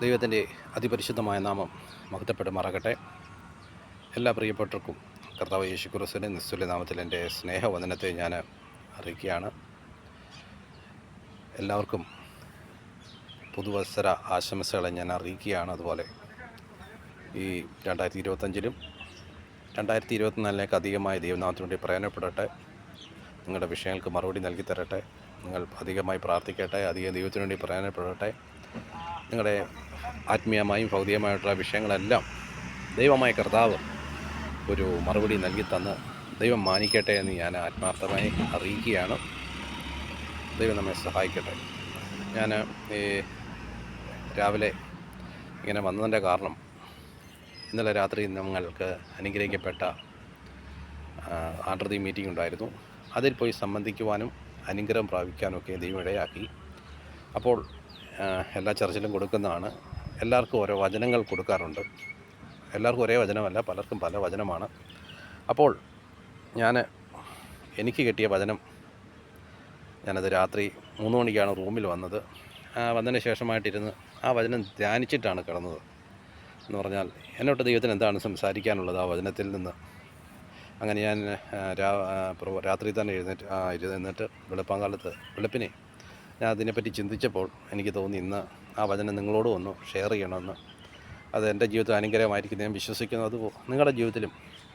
ദൈവത്തിന്റെ അതിപരിശുദ്ധമായ നാമം മഹത്വപ്പെടുമാറാകട്ടെ. എല്ലാ പ്രിയപ്പെട്ടവർക്കും കർത്താവ് യേശു ക്രിസ്തുവിന്റെ നിസ്തുല്യ നാമത്തിൽ എന്റെ സ്നേഹവന്ദനത്തെ ഞാൻ അറിയിക്കുകയാണ്. എല്ലാവർക്കും പുതുവത്സര ആശംസകളെ ഞാൻ അറിയിക്കുകയാണ്. അതുപോലെ ഈ രണ്ടായിരത്തി ഇരുപത്തഞ്ചിലും രണ്ടായിരത്തി ഇരുപത്തിനാലിലേക്ക് അധികമായി ദൈവനാമത്തിന് വേണ്ടി പ്രയോജനപ്പെടട്ടെ. നിങ്ങളുടെ വിഷയങ്ങൾക്ക് മറുപടി നൽകി തരട്ടെ നിങ്ങൾ അധികമായി പ്രാർത്ഥിക്കട്ടെ. അധികം ദൈവത്തിനു വേണ്ടി പ്രയോജനപ്പെടട്ടെ. നിങ്ങളുടെ ആത്മീയമായും ഭൗതികമായിട്ടുള്ള വിഷയങ്ങളെല്ലാം ദൈവമായ കർത്താവ് ഒരു മറുപടി നൽകി തന്ന് ദൈവം മാനിക്കട്ടെ എന്ന് ഞാൻ ആത്മാർത്ഥമായി അറിയിക്കുകയാണ്. ദൈവം നമ്മെ സഹായിക്കട്ടെ. ഞാൻ ഈ രാവിലെ ഇങ്ങനെ വന്നതിന്റെ കാരണം ഇന്നലെ രാത്രി ഞങ്ങൾക്ക് അനുഗ്രഹിക്കപ്പെട്ട ആർദ്രതി മീറ്റിംഗ് ഉണ്ടായിരുന്നു. അതിൽ പോയി സംബന്ധിക്കുവാനും അനുഗ്രഹം പ്രാപിക്കാനും ഒക്കെ ദൈവം ഇടയാക്കി. അപ്പോൾ എല്ലാ ചർച്ചിലും കൊടുക്കുന്നതാണ്. എല്ലാവർക്കും ഓരോ വചനങ്ങൾ കൊടുക്കാറുണ്ട്. എല്ലാവർക്കും ഒരേ വചനമല്ല പലർക്കും പല വചനമാണ്. അപ്പോൾ ഞാൻ എനിക്ക് കിട്ടിയ വചനം ഞാനത് രാത്രി മൂന്ന് മണിക്കാണ് റൂമിൽ വന്നത്. വന്നതിന് ശേഷമായിട്ടിരുന്ന് ആ വചനം ധ്യാനിച്ചിട്ടാണ് കിടന്നത് എന്ന് പറഞ്ഞാൽ എന്നോട്ട് ദൈവത്തിന് എന്താണ് സംസാരിക്കാനുള്ളത് ആ വചനത്തിൽ നിന്ന്? അങ്ങനെ ഞാൻ രാത്രി തന്നെ എഴുന്നേറ്റ് ആ, ഇരുന്നിട്ട് വെളുപ്പാങ്കാലത്ത് വെളുപ്പിനെ ഞാൻ അതിനെപ്പറ്റി ചിന്തിച്ചപ്പോൾ എനിക്ക് തോന്നി ഇന്ന് ആ വചനം നിങ്ങളോട് ഒന്ന് ഷെയർ ചെയ്യണമെന്ന്. അത് എന്റെ ജീവിതത്തിൽ അനുഗ്രഹമായിരിക്കും ഞാൻ വിശ്വസിക്കുന്നു. അത് നിങ്ങളുടെ ജീവിതത്തിലും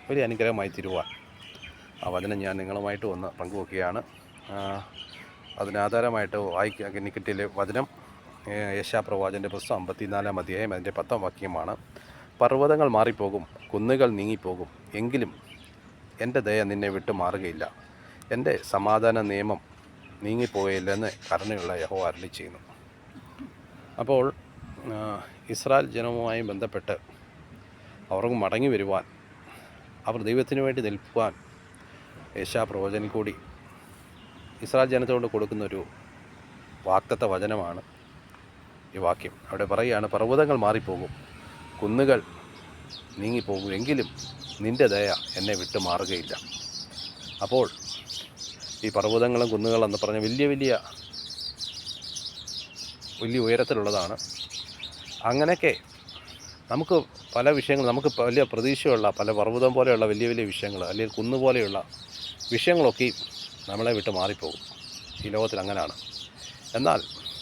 ഒരു അനുഗ്രഹമായി തീരുവാൻ. ആ വചനം ഞാൻ നിങ്ങളുമായിട്ട് ഒന്ന് പങ്കുവെക്കുകയാണ്. അതിനാധാരമായിട്ട് വായിക്കാൻ എനിക്ക് കിട്ടിയ വചനം യശാപ്രവാചന്റെ പുസ്തകം അമ്പത്തിനാലാം അധ്യായം അതിന്റെ പത്താം വാക്യമാണ്. പർവതങ്ങൾ മാറിപ്പോകും കുന്നുകൾ നീങ്ങിപ്പോകും. എങ്കിലും എന്റെ ദയ നിന്നെ വിട്ടു മാറുകയില്ല എന്റെ സമാധാന നിയമം നീങ്ങിപ്പോയില്ലെന്ന് കരുണയുള്ള യഹോ അരളി ചെയ്യുന്നു അപ്പോൾ ഇസ്രായേൽ ജനവുമായി ബന്ധപ്പെട്ട് അവർക്ക് മടങ്ങി വരുവാൻ അവർ ദൈവത്തിന് വേണ്ടി നിൽക്കുവാൻ യേശാ പ്രവചനം കൂടി ഇസ്രായേൽ ജനത്തോട് കൊടുക്കുന്നൊരു വാക്തത്വ വചനമാണ് ഈ വാക്യം. അവിടെ പറയുകയാണ് പർവതങ്ങൾ മാറിപ്പോകും കുന്നുകൾ നീങ്ങിപ്പോകും എങ്കിലും നിന്റെ ദയ എന്നെ വിട്ടു മാറുകയില്ല അപ്പോൾ ഈ പർവതങ്ങളും കുന്നുകളും എന്ന് പറഞ്ഞ വലിയ വലിയ വലിയ ഉയരത്തിലുള്ളതാണ്. അങ്ങനെയൊക്കെ നമുക്ക് പല വിഷയങ്ങൾ നമുക്ക് വലിയ പ്രതീക്ഷയുള്ള പല പർവതം പോലെയുള്ള വലിയ വലിയ വിഷയങ്ങൾ അല്ലെങ്കിൽ കുന്നു പോലെയുള്ള വിഷയങ്ങളൊക്കെ നമ്മളെ വിട്ട് മാറിപ്പോകും. ഈ ലോകത്തിൽ അങ്ങനെയാണ്. എന്നാൽ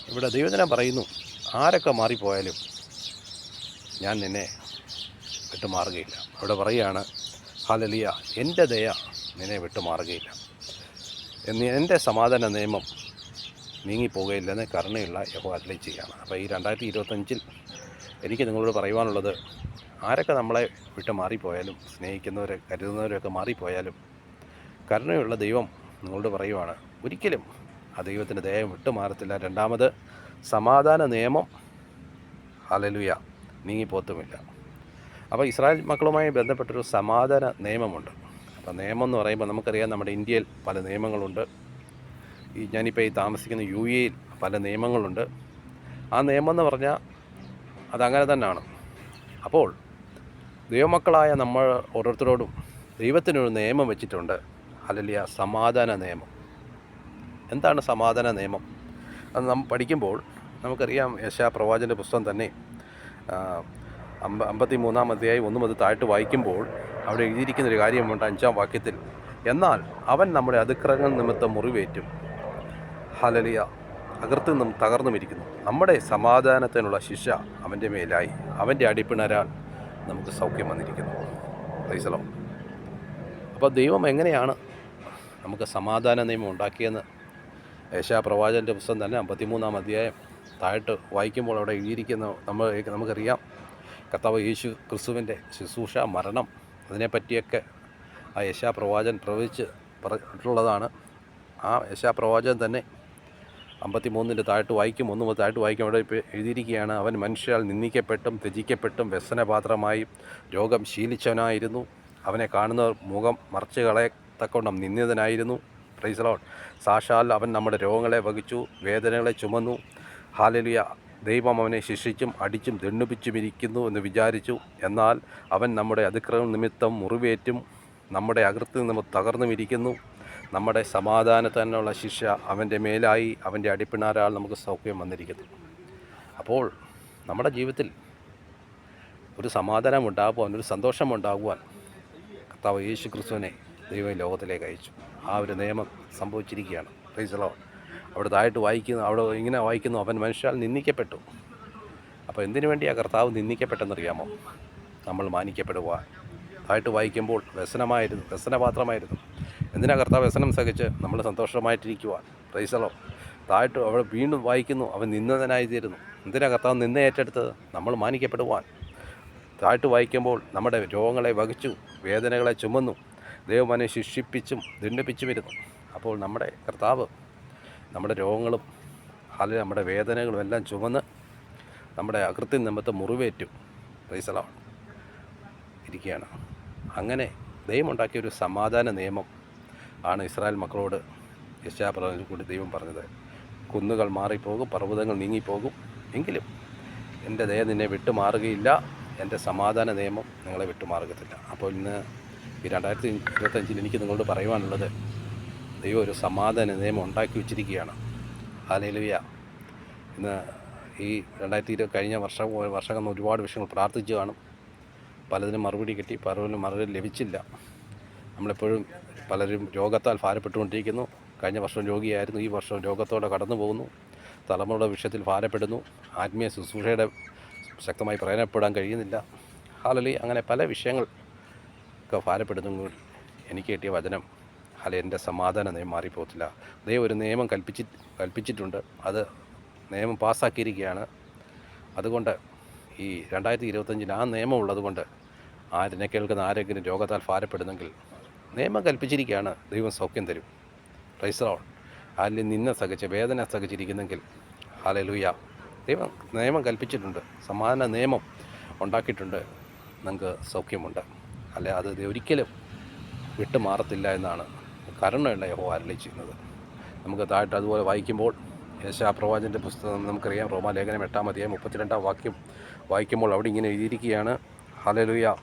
ഇവിടെ ദൈവജനം പറയുന്നു ആരൊക്കെ മാറിപ്പോയാലും ഞാൻ നിന്നെ വിട്ടു മാറുകയില്ല അവിടെ പറയുകയാണ് ഹാലലിയ എന്റെ ദയ നിന്നെ വിട്ടു മാറുകയില്ല എന്ന് എന്റെ സമാധാന നിയമം നീങ്ങിപ്പോകുകയില്ലെന്ന് കരുണയുള്ള യഹോ അരളി ചെയ്യുകയാണ്. അപ്പോൾ ഈ രണ്ടായിരത്തി ഇരുപത്തഞ്ചിൽ എനിക്ക് നിങ്ങളോട് പറയുവാനുള്ളത് ആരൊക്കെ നമ്മളെ വിട്ട് മാറിപ്പോയാലും സ്നേഹിക്കുന്നവരെ കരുതുന്നവരൊക്കെ മാറിപ്പോയാലും കരുണയുള്ള ദൈവം നിങ്ങളോട് പറയുവാണ് ഒരിക്കലും ആ ദൈവത്തിന്റെ ദേഹം വിട്ടു മാറത്തില്ല. രണ്ടാമത് സമാധാന നിയമം അലലുയ നീങ്ങിപ്പോത്തുമില്ല. അപ്പോൾ ഇസ്രായേൽ മക്കളുമായി ബന്ധപ്പെട്ടൊരു സമാധാന നിയമമുണ്ട്. അപ്പോൾ നിയമം എന്ന് പറയുമ്പോൾ നമുക്കറിയാം നമ്മുടെ ഇന്ത്യയിൽ പല നിയമങ്ങളുണ്ട്. ഈ ഞാനിപ്പോൾ ഈ താമസിക്കുന്ന യു എയിൽ പല നിയമങ്ങളുണ്ട്. ആ നിയമം എന്ന് പറഞ്ഞാൽ അതങ്ങനെ തന്നെയാണ്. അപ്പോൾ ദൈവമക്കളായ നമ്മൾ ഓരോരുത്തരോടും ദൈവത്തിനൊരു നിയമം വെച്ചിട്ടുണ്ട്. അല്ലല്ല സമാധാന നിയമം. എന്താണ് സമാധാന നിയമം? അത് നാം പഠിക്കുമ്പോൾ നമുക്കറിയാം യശാ പ്രവാചന്റെ പുസ്തകം തന്നെ അമ്പ അമ്പത്തി മൂന്നാം അധ്യായം ഒന്ന് അത് താഴ്ത്ത് വായിക്കുമ്പോൾ അവിടെ എഴുതിയിരിക്കുന്ന ഒരു കാര്യമുണ്ട് അഞ്ചാം വാക്യത്തിൽ. എന്നാൽ അവൻ നമ്മുടെ അതിക്രമങ്ങൾ നിമിത്തം മുറിവേറ്റും. ഹലലിയ അകർത്ത് നിന്നും തകർന്നുമിരിക്കുന്നു. നമ്മുടെ സമാധാനത്തിനുള്ള ശിക്ഷ അവന്റെ മേലായി. അവന്റെ അടിപ്പിണരാൽ നമുക്ക് സൗഖ്യം വന്നിരിക്കുന്നു. റൈസലോ അപ്പോൾ ദൈവം എങ്ങനെയാണ് നമുക്ക് സമാധാന നിയമം ഉണ്ടാക്കിയെന്ന് യേശാപ്രവാചന്റെ പുസ്തകം തന്നെ അമ്പത്തിമൂന്നാം അധ്യായം താഴോട്ട് വായിക്കുമ്പോൾ അവിടെ എഴുതിയിരിക്കുന്ന നമ്മൾ നമുക്കറിയാം. കർത്താവ് യേശു ക്രിസ്തുവിന്റെ ശുശ്രൂഷ മരണം അതിനെപ്പറ്റിയൊക്കെ ആ യശാ പ്രവാചൻ പ്രവചിച്ച് പറഞ്ഞിട്ടുള്ളതാണ്. ആ യശാ പ്രവാചൻ തന്നെ അമ്പത്തി മൂന്നിന്റെ താഴ്ത്ത് വായിക്കും ഒന്ന് മുതൽ താഴ്ത്ത് വായിക്കും അവിടെ ഇപ്പോൾ എഴുതിയിരിക്കുകയാണ്. അവൻ മനുഷ്യരാൽ നിന്ദിക്കപ്പെട്ടും ത്യജിക്കപ്പെട്ടും വ്യസനപാത്രമായി രോഗം ശീലിച്ചവനായിരുന്നു. അവനെ കാണുന്നവർ മുഖം മറച്ചു കളയത്തക്കൊണ്ടും നിന്ദിതനായിരുന്നു പ്രൈസലോൺ സാക്ഷാൽ അവൻ നമ്മുടെ രോഗങ്ങളെ വഹിച്ചു വേദനകളെ ചുമന്നു. ഹാലലിയ ദൈവം അവനെ ശിക്ഷിച്ചും അടിച്ചും ദണ്ഡിപ്പിച്ചും ഇരിക്കുന്നു എന്ന് വിചാരിച്ചു. എന്നാൽ അവൻ നമ്മുടെ അതിക്രമം നിമിത്തം മുറിവേറ്റും നമ്മുടെ അകൃത്യം നിമിത്തം തകർന്നും ഇരിക്കുന്നു. നമ്മുടെ സമാധാനത്തിനുള്ള ശിക്ഷ അവന്റെ മേലായി അവന്റെ അടിപ്പിണാരാൽ നമുക്ക് സൗഖ്യം വന്നിരിക്കുന്നു. അപ്പോൾ നമ്മുടെ ജീവിതത്തിൽ ഒരു സമാധാനം ഉണ്ടാകുവാൻ ഒരു സന്തോഷം ഉണ്ടാകുവാൻ കർത്താവ് യേശു ക്രിസ്തുവിനെ ദൈവം ലോകത്തിലേക്ക് അയച്ചു. ആ ഒരു നിയമം സംഭവിച്ചിരിക്കുകയാണ്. പ്രൈസലോ അവിടെ താഴോട്ട് വായിക്കുന്നു അവിടെ ഇങ്ങനെ വായിക്കുന്നു. അവൻ മനുഷ്യാൽ നിന്ദിക്കപ്പെട്ടു. അപ്പോൾ എന്തിനു വേണ്ടിയാണ് കർത്താവ് നിന്ദിക്കപ്പെട്ടെന്നറിയാമോ? നമ്മൾ മാനിക്കപ്പെടുക താഴോട്ട് വായിക്കുമ്പോൾ വ്യസനമായിരുന്നു വ്യസനപാത്രമായിരുന്നു. എന്തിനാ കർത്താവ് വ്യസനം സഹിച്ച് നമ്മൾ സന്തോഷമായിട്ടിരിക്കുവാൻ പ്രൈസലോ താഴോട്ട് അവിടെ വീണ്ടും വായിക്കുന്നു അവൻ നിന്നതനായി തീരുന്നു കർത്താവ് നിന്ന ഏറ്റെടുത്തത്? നമ്മൾ മാനിക്കപ്പെടുവാൻ. താഴ്ത്ത് വായിക്കുമ്പോൾ നമ്മുടെ രോഗങ്ങളെ വഹിച്ചു വേദനകളെ ചുമന്നു ദൈവമനെ ശിക്ഷിപ്പിച്ചും ദണ്ഡിപ്പിച്ചും അപ്പോൾ നമ്മുടെ കർത്താവ് നമ്മുടെ രോഗങ്ങളും അല്ലെങ്കിൽ നമ്മുടെ വേദനകളും എല്ലാം ചുമന്ന് നമ്മുടെ അകൃത്യം നിമിത്തം മുറിവേറ്റും. റീസലോ ഇരിക്കുകയാണ്. അങ്ങനെ ദൈവം ഉണ്ടാക്കിയ ഒരു സമാധാന നിയമം ആണ് ഇസ്രായേൽ മക്കളോട് യശാപ്രവചനം കൂടി ദൈവം പറഞ്ഞത്. കുന്നുകൾ മാറിപ്പോകും പർവതങ്ങൾ നീങ്ങിപ്പോകും. എങ്കിലും എന്റെ ദയ നിന്നെ വിട്ടുമാറുകയില്ല. എന്റെ സമാധാന നിയമം നിങ്ങളെ വിട്ടുമാറുകത്തില്ല. അപ്പോൾ ഇന്ന് ഈ രണ്ടായിരത്തി ഇരുപത്തഞ്ചിൽ എനിക്ക് നിങ്ങളോട് പറയുവാനുള്ളത് ദൈവം ഒരു സമാധാന നിയമം ഉണ്ടാക്കി വെച്ചിരിക്കുകയാണ്. ഹാലേലുയ ഇന്ന് ഈ രണ്ടായിരത്തി ഇരുപത് കഴിഞ്ഞ വർഷം വർഷം ഒരുപാട് വിഷയങ്ങൾ പ്രാർത്ഥിച്ചു കാണും. പലതിനും മറുപടി കിട്ടി പലതിനും മറുപടി ലഭിച്ചില്ല. നമ്മളെപ്പോഴും പലരും രോഗത്താൽ ഭാരപ്പെട്ടുകൊണ്ടിരിക്കുന്നു. കഴിഞ്ഞ വർഷം രോഗിയായിരുന്നു ഈ വർഷം രോഗത്തോടെ കടന്നു പോകുന്നു. തലമുറയുടെ വിഷയത്തിൽ ഭാരപ്പെടുന്നു. ആത്മീയ ശുശ്രൂഷയുടെ ശക്തമായി പ്രയോജനപ്പെടാൻ കഴിയുന്നില്ല. ഹാലലി അങ്ങനെ പല വിഷയങ്ങൾ ഒക്കെ ഭാരപ്പെടുന്നു. എനിക്ക് കിട്ടിയ വചനം അല്ല എന്റെ സമാധാന നിയമം മാറിപ്പോകത്തില്ല. ദൈവം ഒരു നിയമം കൽപ്പിച്ചി കൽപ്പിച്ചിട്ടുണ്ട്. അത് നിയമം പാസ്സാക്കിയിരിക്കുകയാണ്. അതുകൊണ്ട് ഈ രണ്ടായിരത്തി ഇരുപത്തഞ്ചിൽ ആ നിയമം ഉള്ളതുകൊണ്ട് ആരിനെ കേൾക്കുന്ന ആരെങ്കിലും രോഗത്താൽ ഭാരപ്പെടുന്നെങ്കിൽ നിയമം കൽപ്പിച്ചിരിക്കുകയാണ്. ദൈവം സൗഖ്യം തരും. റൈസറോൾ അതിൽ നിന്ന സഹിച്ച് വേദന സഹിച്ചിരിക്കുന്നെങ്കിൽ ഹാലലൂയ ദൈവം നിയമം കൽപ്പിച്ചിട്ടുണ്ട്. സമാന നിയമം ഉണ്ടാക്കിയിട്ടുണ്ട്. നിങ്ങൾക്ക് സൗഖ്യമുണ്ട്. അല്ലെ അത് ഒരിക്കലും വിട്ടുമാറത്തില്ല എന്നാണ് കരുണയുള്ള യഹോ അരളി ചെയ്യുന്നത്. നമുക്ക് താഴ്ത്ത് അതുപോലെ വായിക്കുമ്പോൾ യേശാപ്രവാചന്റെ പുസ്തകം നമുക്കറിയാം. റോമാലേഖനം എട്ടാം അധ്യായം മുപ്പത്തിരണ്ടാം വാക്യം വായിക്കുമ്പോൾ അവിടെ ഇങ്ങനെ എഴുതിയിരിക്കുകയാണ്. ഹലലുയ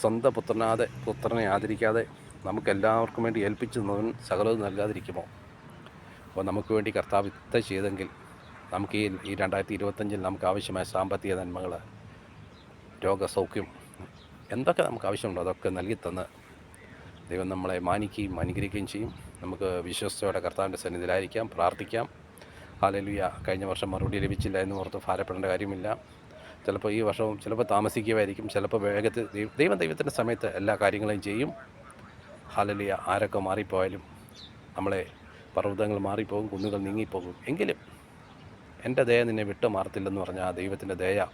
സ്വന്തം പുത്രനാതെ പുത്രനെ ആദരിക്കാതെ നമുക്കെല്ലാവർക്കും വേണ്ടി ഏൽപ്പിച്ചു തന്നവൻ സകലവും നൽകാതിരിക്കുമോ? അപ്പോൾ നമുക്ക് വേണ്ടി കർത്താവ് ഇത്ത ചെയ്തെങ്കിൽ നമുക്ക് ഈ ഈ രണ്ടായിരത്തി ഇരുപത്തഞ്ചിൽ നമുക്ക് ആവശ്യമായ സാമ്പത്തിക നന്മകൾ രോഗസൗഖ്യം എന്തൊക്കെ നമുക്ക് ആവശ്യമുണ്ടോ അതൊക്കെ നൽകി തന്ന് ദൈവം നമ്മളെ മാനിക്കുകയും അനുഗ്രഹിക്കുകയും ചെയ്യും. നമുക്ക് വിശ്വസ്തയോടെ കർത്താവിന്റെ സന്നിധിയിലായിരിക്കാം പ്രാർത്ഥിക്കാം. ഹാലലുയ കഴിഞ്ഞ വർഷം മറുപടി ലഭിച്ചില്ല എന്ന് ഓർത്ത് ഭാരപ്പെടേണ്ട കാര്യമില്ല. ചിലപ്പോൾ ഈ വർഷവും ചിലപ്പോൾ താമസിക്കുകയായിരിക്കും. ചിലപ്പോൾ വേഗത്തിൽ ദൈവം- ദൈവം ദൈവത്തിന്റെ സമയത്ത് എല്ലാ കാര്യങ്ങളെയും ചെയ്യും. ഹാലലിയ ആരൊക്കെ മാറിപ്പോയാലും നമ്മളെ പർവതങ്ങൾ മാറിപ്പോകും കുന്നുകൾ നീങ്ങിപ്പോകും. എങ്കിലും എന്റെ ദയ നിന്നെ വിട്ടു മാറത്തില്ലെന്ന് പറഞ്ഞാൽ ആ ദൈവത്തിന്റെ ദയ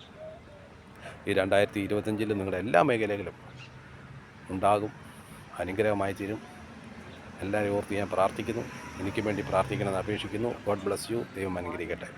ഈ രണ്ടായിരത്തി ഇരുപത്തഞ്ചിൽ നിങ്ങളുടെ എല്ലാ മേഖലകളിലും ഉണ്ടാകും. അനുഗ്രഹമായി തീരും. എല്ലാവരും ഓർത്ത് ഞാൻ പ്രാർത്ഥിക്കുന്നു. എനിക്ക് വേണ്ടി പ്രാർത്ഥിക്കണമെന്ന് അപേക്ഷിക്കുന്നു. God bless you. ദൈവം അനുഗ്രഹിക്കട്ടെ.